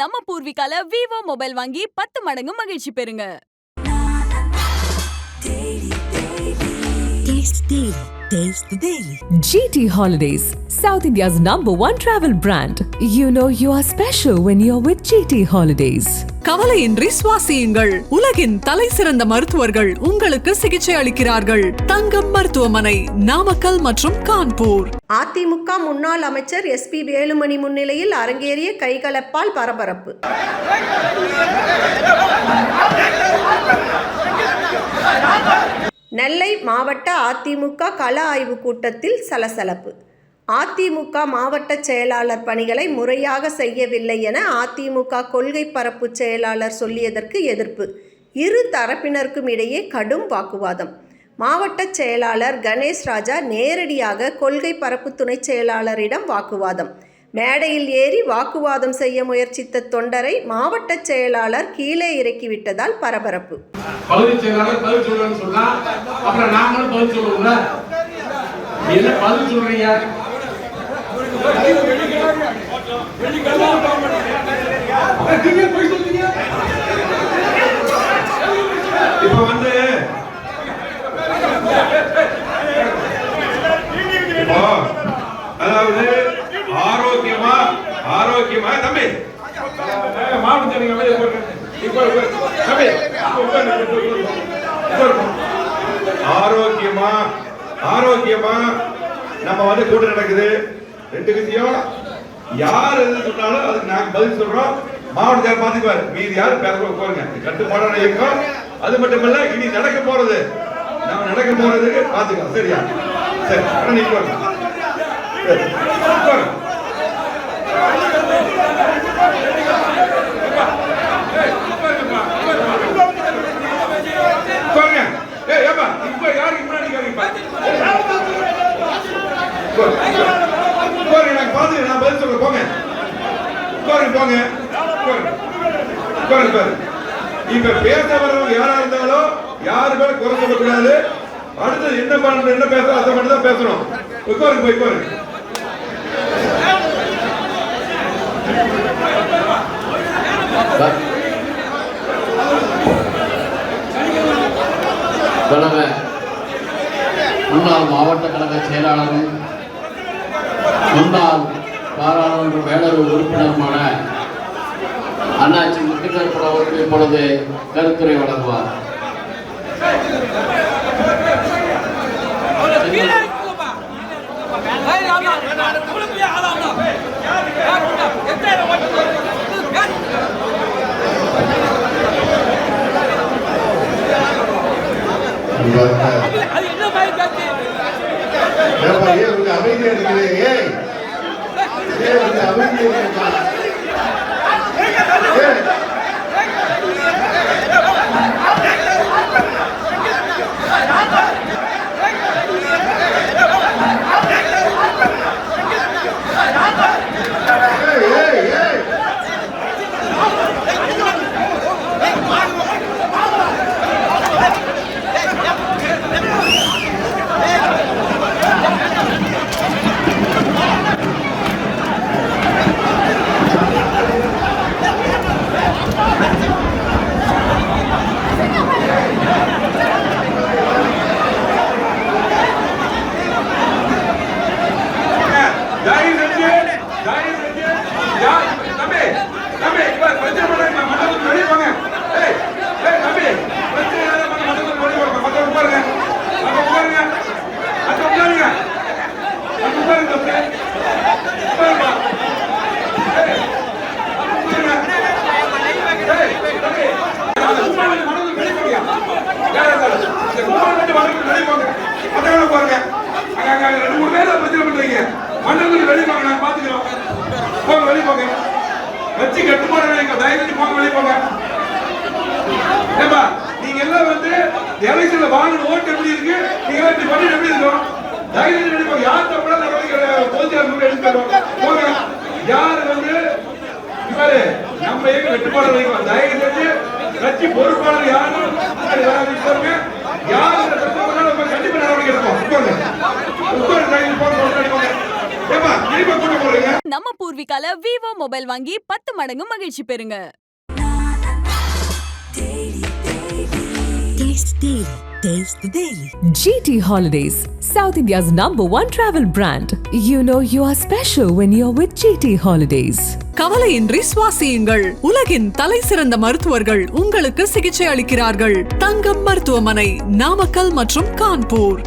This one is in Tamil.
நம்ம பூர்விகால விவோ மொபைல் வாங்கி பத்து மடங்கு மகிழ்ச்சி பெறுங்க. Taste Daily. Taste the Daily. GT Holidays, South India's number one travel brand. You know you are special when you're with GT Holidays. கவலையின்றி சுவாசியுங்கள் உலகின் தலை சிறந்த மருத்துவர்கள் உங்களுக்கு சிகிச்சை அளிக்கிறார்கள் தங்கம் மருத்துவமனை நாமக்கல் மற்றும் கான்பூர் அதிமுக முன்னாள் அமைச்சர் எஸ்பி வேலுமணி முன்னிலையில் அரங்கேறிய கைகலப்பால் பரபரப்பு நெல்லை மாவட்ட அதிமுக கள ஆய்வு கூட்டத்தில் சலசலப்பு. அதிமுக மாவட்ட செயலாளர் பணிகளை முறையாக செய்யவில்லை என அதிமுக கொள்கை பரப்பு செயலாளர் சொல்லியதற்கு எதிர்ப்பு. இரு தரப்பினருக்கும் இடையே கடும் வாக்குவாதம். மாவட்ட செயலாளர் கணேஷ் ராஜா நேரடியாக கொள்கை பரப்பு துணை செயலாளரிடம் வாக்குவாதம். மேடையில் ஏறி வாக்குவாதம் செய்ய முயற்சித்த தொண்டரை மாவட்ட செயலாளர் கீழே இறக்கிவிட்டதால் பரபரப்பு. பகுதி செயலாளர் பதில் சொல்லுவேன்னு சொன்னா அப்புறம் நாங்களும் பதில் சொல்லுவோம்ல என்ன பதில் சொல்றீங்க அப்புறம் நீங்க போய் சொல்றீங்க இப்ப வந்து இப்போ அதாவது ஆரோக்கியமா ஆரோக்கியமா தம்பி மாவட்ட நீங்க வெளியே போடுங்க இப்போ இப்போ தம்பி இப்போ உட்காருங்க, இப்போ உட்காருங்க. உட்காருங்க. ஆரோக்கியமா ஆரோக்கியமா நம்ம வந்து கூட்டம் நடக்குது. ரெண்டு விஷயம் யார் எது சொன்னாலும் அதுக்கு நாங்க பதில் சொல்றோம். மாவட்ட யார் பாத்துக்குவாரு மீதி யாரும் பேச போறீங்க? கட்டுப்பாடான இயக்கம். அது மட்டும் இல்ல இனி நடக்க போறது. நம்ம நடக்க போறது பாத்துக்கலாம் சரியா? சரி ஆனா நீ சரி, ஏய், இப்ப முன்னாடி நான் நான் பதில் பேச யாரா இருந்தாலும் யாரு மேல குறை சொல்லக்கூடாது. அடுத்து என்ன பண்ணணும் என்ன பேசணும் அதை மட்டும் தான் பேசணும் உட்காருங்க போய் உட்காருங்க கழக முன்னாள் மாவட்ட கழக செயலாளரும் முன்னாள் பாராளுமன்ற வேளர் உறுப்பினருமான அண்ணாச்சி முத்துக்கருப்பன் அவர்கள் இப்பொழுது கருத்துரை வழங்குவார். எலெக்ஷன்ல வாங்கின ஓட்டு எப்படி இருக்கு? நீங்க எல்லாம் இப்படி பண்ணிட்டு எப்படி இருக்கும் தைரியம் செஞ்சு யார் தப்பட நடவடிக்கை பொதுச்சார் எடுத்து தருவோம் போங்க. யார் வந்து இவரு நம்ம எங்க கட்டுப்பாடு வைக்கலாம் தயவு செஞ்சு கட்சி பொறுப்பாளர் யாரும் பாருங்க. யார் நம்ம கண்டிப்பா நடவடிக்கை எடுப்போம். உட்காருங்க. உட்காரு தயவு போங்க. நம்ம பூர்விகால விவோ மொபைல் வாங்கி பத்து மடங்கு மகிழ்ச்சி பெறுங்க. Taste Daily. Taste the Daily. GT Holidays, South India's number one travel brand. You know you are special when you're with GT Holidays. கவலையின்றி சுவாசியுங்கள் உலகின் தலை சிறந்த மருத்துவர்கள் உங்களுக்கு சிகிச்சை அளிக்கிறார்கள் தங்கம் மருத்துவமனை நாமக்கல் மற்றும் கான்பூர்